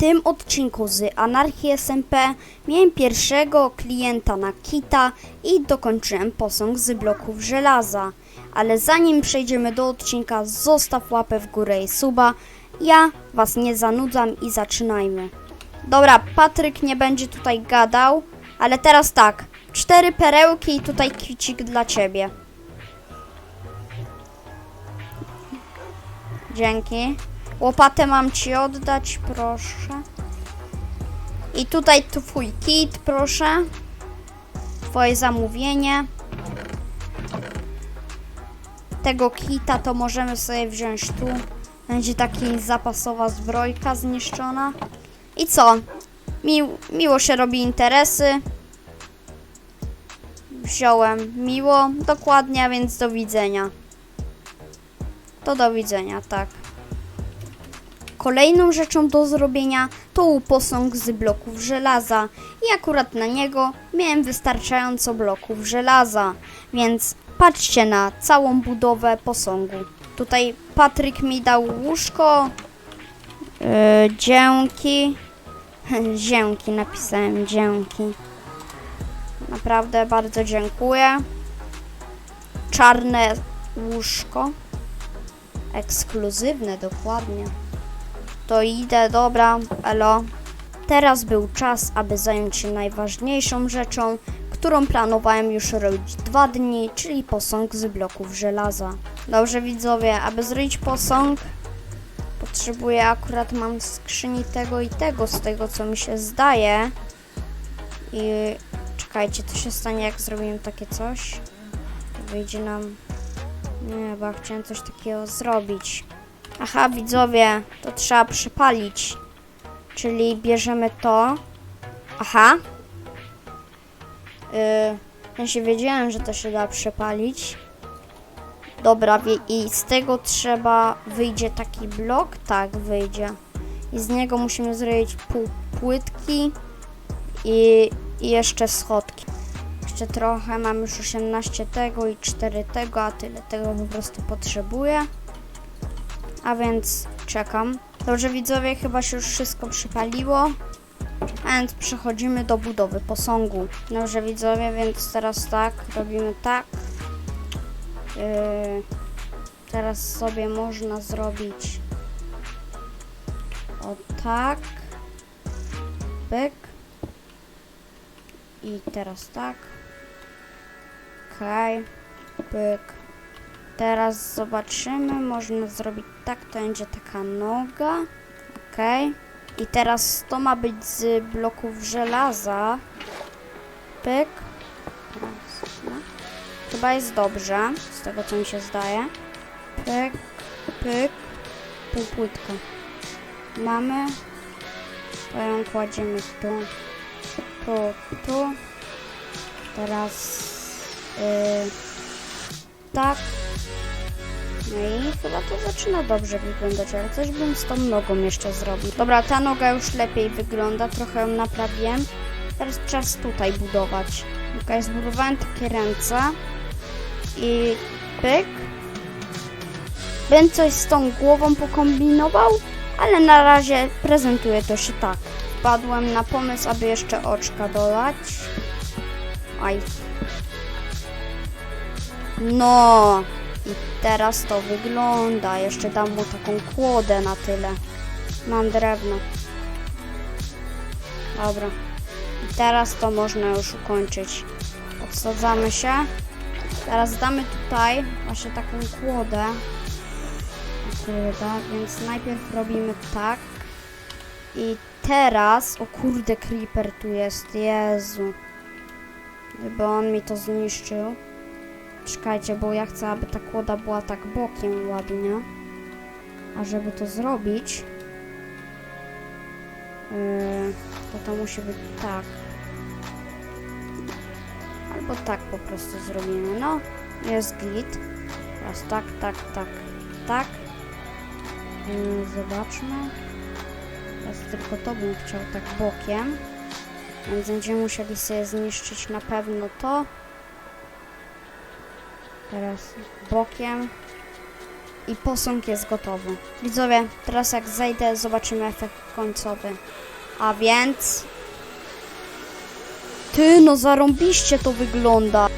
tym odcinku z Anarchii SMP miałem pierwszego klienta na kita i dokończyłem posąg z bloków żelaza. Ale zanim przejdziemy do odcinka, zostaw łapę w górę i suba. Ja was nie zanudzam i zaczynajmy. Dobra, Patryk nie będzie tutaj gadał, ale teraz tak. Cztery perełki i tutaj kwicik dla ciebie. Dzięki. Łopatę mam ci oddać, proszę. I tutaj twój kit, proszę. Twoje zamówienie. Tego kita to możemy sobie wziąć tu. Będzie taki zapasowa zbrojka zniszczona. I co? Mi, miło się robi interesy. Wziąłem miło, dokładnie, więc do widzenia. To do widzenia, tak. Kolejną rzeczą do zrobienia to posąg z bloków żelaza i akurat na niego miałem wystarczająco bloków żelaza, więc patrzcie na całą budowę posągu. Tutaj Patryk mi dał łóżko, yy, dzięki, dzięki napisałem, dzięki. Naprawdę bardzo dziękuję. Czarne łóżko. Ekskluzywne, dokładnie. To idę, dobra, elo. Teraz był czas, aby zająć się najważniejszą rzeczą, którą planowałem już robić dwa dni, czyli posąg z bloków żelaza. Dobrze widzowie, aby zrobić posąg, potrzebuję akurat mam skrzyni tego i tego, z tego co mi się zdaje. I czekajcie, to się stanie jak zrobimy takie coś. Wyjdzie nam... Nie, bo chciałem coś takiego zrobić. Aha, widzowie, to trzeba przypalić. Czyli bierzemy to. Aha. Yy, ja się wiedziałem, że to się da przepalić. Dobra, i z tego trzeba, wyjdzie taki blok? Tak, wyjdzie. I z niego musimy zrobić pół płytki i, i jeszcze schodki. Jeszcze trochę, mam już 18 tego i 4 tego, a tyle tego po prostu potrzebuję. A więc czekam. Dobrze widzowie, chyba się już wszystko przypaliło. A więc przechodzimy do budowy posągu. Dobrze widzowie, więc teraz tak, robimy tak. Yy, teraz sobie można zrobić o tak. Byk. I teraz tak. Okej. Byk. Teraz zobaczymy, można zrobić tak, to będzie taka noga. Okej. I teraz to ma być z bloków żelaza. Pyk. Chyba jest dobrze, z tego co mi się zdaje. Pyk, pyk, półpłytka. Mamy. To ją kładziemy tu, tu, tu. Teraz yy, tak. No i chyba to zaczyna dobrze wyglądać, ale coś bym z tą nogą jeszcze zrobił. Dobra, ta noga już lepiej wygląda, trochę ją naprawiłem. Teraz czas tutaj budować. Ok, zbudowałem takie ręce i pyk. Bym coś z tą głową pokombinował, ale na razie prezentuje to się tak. Wpadłem na pomysł, aby jeszcze oczka dodać. Aj. No, i teraz to wygląda. Jeszcze dam mu taką kłodę na tyle. Mam drewno. Dobra. I teraz to można już ukończyć. Odsadzamy się. Teraz damy tutaj właśnie taką kłodę. Kurde, więc najpierw robimy tak. I teraz... O kurde, creeper tu jest. Jezu. Gdyby on mi to zniszczył. Czekajcie, bo ja chcę, aby ta kłoda była tak bokiem ładnie. A żeby to zrobić, yy, to to musi być tak. Albo tak po prostu zrobimy. No, jest git. Teraz tak, tak, tak, tak. Yy, zobaczmy. Teraz tylko to bym chciał tak bokiem. Więc będziemy musieli sobie zniszczyć na pewno to. Teraz bokiem. I posąg jest gotowy. Widzowie, teraz jak zejdę, zobaczymy efekt końcowy. A więc... Ty, no zarąbiście to wygląda.